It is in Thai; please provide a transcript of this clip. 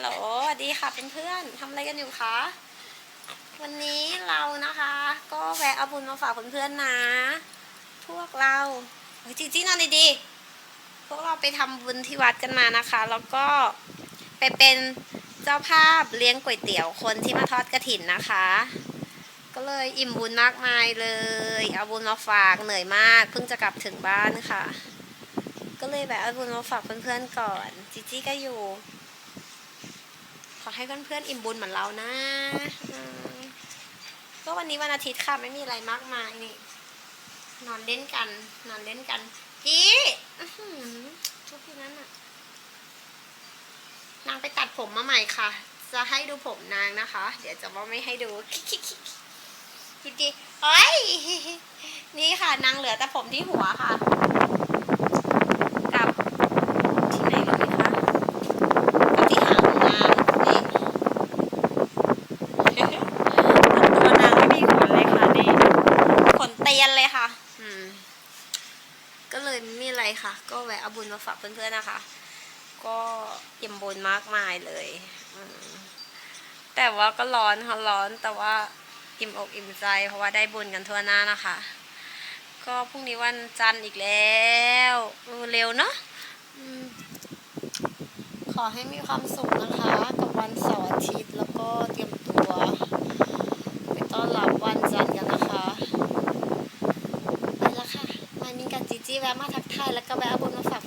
ฮัลโหลสวัสดีค่ะเพื่อนๆทำอะไรกันอยู่คะ วันนี้เรานะคะ ก็แวะเอาบุญมาฝากเพื่อนๆนะ พวกเราเฮ้ยจีจี้นอนดีๆ พวกเราไปทำบุญที่วัดกันมานะคะ แล้วก็ไปเป็นเจ้าภาพเลี้ยงก๋วยเตี๋ยวคนที่มาทอดกระถินนะคะ ก็เลยอิ่มบุญมากมายเลย เอาบุญมาฝากเหนื่อยมาก เพิ่งจะกลับถึงบ้านค่ะ ก็เลยแบบเอาบุญมาฝากเพื่อนๆก่อน จีจี้ก็อยู่ ขอให้เพื่อนๆอิ่มบุญเหมือนเรานะก็วันนี้วันอาทิตย์ค่ะไม่มีอะไรมากมายนี่ นอนเล่นกัน นอนเล่นกันกี้ทุกทีนั้นน่ะนางไปตัดผมมาใหม่ค่ะ จะให้ดูผมนางนะคะ เดี๋ยวจะว่าไม่ให้ดูคิดดีเอ้ยนี่ค่ะนางเหลือแต่ผมที่หัวค่ะ กับที่ไหนรู้ไหมคะกับที่หางของนางนี่ ตัวนางไม่มีขนเลยค่ะนี่ขนเตียนเลยค่ะ อืม ก็เลยไม่มีอะไรค่ะ ก็แวะเอาบุญมาฝากเพื่อนๆนะคะ ก็อิ่มบุญมากมายเลยแต่ว่าก็ร้อนค่ะร้อนแต่ว่าอิ่มอกอิ่มใจ เพราะว่าได้บุญกันทั่วหน้านะคะ ก็พรุ่งนี้วันจันทร์อีกแล้วเออเร็วเนาะขอให้มีความสุขนะคะ กับวันเสาร์อาทิตย์แล้วก็เตรียม จีจีแวะมาทักทายแล้วก็แวะบนมาฝาก